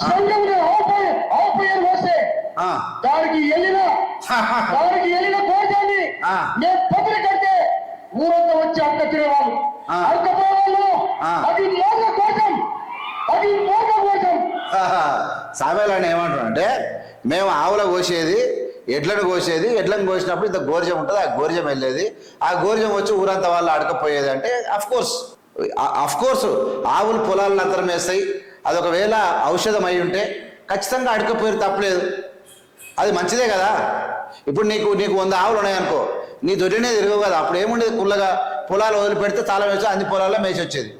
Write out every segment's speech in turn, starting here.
సంఘంలో ఆవుపై- ఆవు పేరు వస్తే ఆ, దానికి వెళ్ళిన దానికి. నేను కడితే ఊరంతా వచ్చి అక్క తినేవాళ్ళు. అక్కపోవాళ్ళు. అది కోసం అది కోసం. అంటే మేము ఆవుల కోసేది ఎడ్లను కోసేది ఎడ్లను కోసినప్పుడు ఇంత గోర్జం ఉంటుంది ఆ గోర్జం వెళ్ళేది. ఆ గోర్జం వచ్చి ఊరంతా వాళ్ళు అడకపోయేది అంటే అఫ్ కోర్స్ అఫ్ కోర్స్ ఆవులు పొలాలను అంతరం వేస్తాయి అది ఒకవేళ ఔషధం అయి ఉంటే ఖచ్చితంగా అడకపోయేది తప్పలేదు. అది మంచిదే కదా? ఇప్పుడు నీకు నీకు వంద ఆవులు ఉన్నాయనుకో నీ దొడ్డినే తిరగవు కదా? అప్పుడు ఏముండేది? కుల్లగా పొలాలు వదిలిపెడితే తాళం వేసి అన్ని పొలాల్లో మేసి వచ్చేది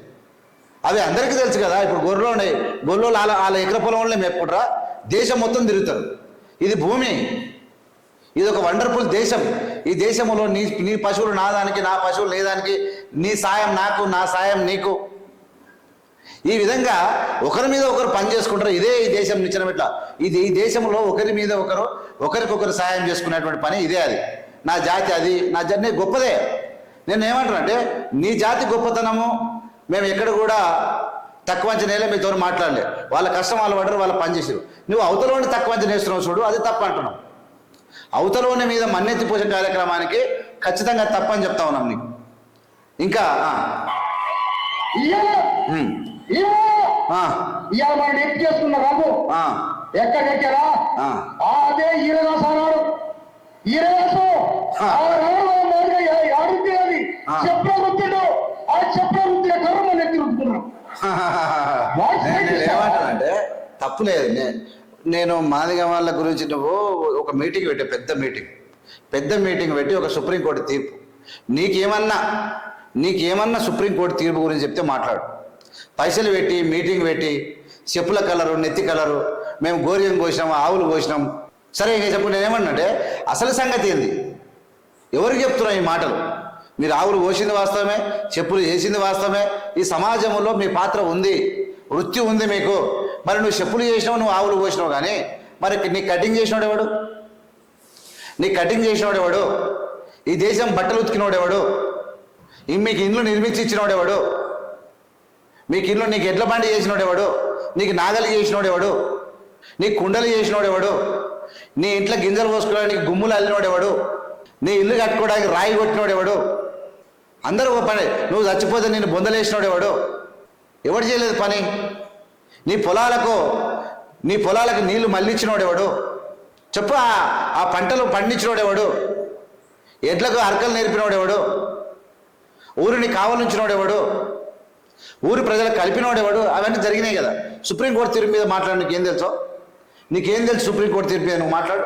అవి అందరికీ తెలుసు కదా? ఇప్పుడు గొర్రెలు ఉన్నాయి. గొర్రెలు వాళ్ళ వాళ్ళ ఎకర పొలంలో మేపుకుంటారా? దేశం మొత్తం తిరుగుతారు. ఇది భూమి. ఇది ఒక వండర్ఫుల్ దేశం. ఈ దేశంలో నీ నీ పశువులు నా దానికి నా పశువులు లేదానికి నీ సాయం నాకు నా సాయం నీకు. ఈ విధంగా ఒకరి మీద ఒకరు పని చేసుకుంటారు. ఇదే ఈ దేశం నిచ్చిన ఇట్లా ఇది ఈ దేశంలో ఒకరి మీద ఒకరు ఒకరికొకరు సాయం చేసుకునేటువంటి పని ఇదే అది. నా జాతి అది. నా జాతి నేను గొప్పదే. నేను ఏమంటానంటే నీ జాతి గొప్పతనము మేము ఎక్కడ కూడా తక్కువ అంచనేలే మీతో మాట్లాడలే. వాళ్ళ కష్టం వాళ్ళు పడరు వాళ్ళ పని చేసారు నువ్వు అవతలోని తక్కువ అంచనా వేస్తున్నావు చూడు అది తప్పు అంటున్నావు. అవతలోని మీద మన్నెత్తి పోసే కార్యక్రమానికి ఖచ్చితంగా తప్పని చెప్తా ఉన్నాం నీకు. ఇంకా ఇవాళ మనం చేసుకున్న రాబు ఆ, ఎక్కడెక్కారా. అదే ఈరదాస్ అన్నాడు ఈరదాసు ఆడుతుంది అది గుర్తుండు ఆ చెప్పల గుర్తున్న కర్ర మన ఎత్తి ఉంటున్నాం నేను నేను ఏమంటానంటే తప్పు లేదు. నేను మాదిగ వాళ్ళ గురించి నువ్వు ఒక మీటింగ్ పెట్టే పెద్ద మీటింగ్. పెద్ద మీటింగ్ పెట్టి ఒక సుప్రీంకోర్టు తీర్పు. నీకేమన్నా నీకేమన్నా సుప్రీంకోర్టు తీర్పు గురించి చెప్తే మాట్లాడు. పైసలు పెట్టి మీటింగ్ పెట్టి చెప్పుల కలరు నెత్తి కలరు మేము గోర్యం కోసినాం ఆవులు కోసినాం. సరే ఇక చెప్పు నేనేమన్నంటే అసలు సంగతి ఏంది? ఎవరికి చెప్తున్నా ఈ మాటలు? మీరు ఆవులు పోసింది వాస్తవమే చెప్పులు చేసింది వాస్తవమే. ఈ సమాజంలో మీ పాత్ర ఉంది వృత్తి ఉంది మీకు. మరి నువ్వు చెప్పులు చేసినావు నువ్వు ఆవులు పోసినావు కానీ మరి నీ కటింగ్ చేసినాడు ఎవడు? నీ కటింగ్ చేసినవాడు ఎవడు? ఈ దేశం బట్టలు ఉతికినోడెవడు మీకు ఇండ్లు నిర్మించి ఇచ్చినోడెవడు ఎవడు? మీకు ఇల్లు నీకు ఎడ్ల బండి చేసినోడు ఎవడు? నీకు నాగలి చేసినోడు ఎవడు? నీకు కుండలు చేసినోడు ఎవడు? నీ ఇంట్లో గింజలు పోసుకోవడానికి గుమ్ములు అల్లినోడు ఎవడు? నీ ఇల్లు కట్టుకోవడానికి రాయి కొట్టినోడు ఎవడు? అందరూ ఒక పని నువ్వు చచ్చిపోతే నేను బొందలేసినోడు ఎవడు? ఎవడు చేయలేదు పని? నీ పొలాలకు నీ పొలాలకు నీళ్ళు మళ్ళించినోడు ఎవడు? చెప్పు ఆ- ఆ పంటలు పండించినోడు ఎవడు? ఎడ్లకు అరకలు నేర్పినోడు ఎవడు? ఊరిని కావలించినోడు ఎవడు? ఊరి ప్రజలకు కలిపినోడేవాడు అవన్నీ జరిగినాయి కదా. సుప్రీంకోర్టు తీర్పు మీద మాట్లాడడానికి ఏం తెలుసో? నీకేం తెలుసు సుప్రీంకోర్టు తీర్పు మీద నువ్వు మాట్లాడు.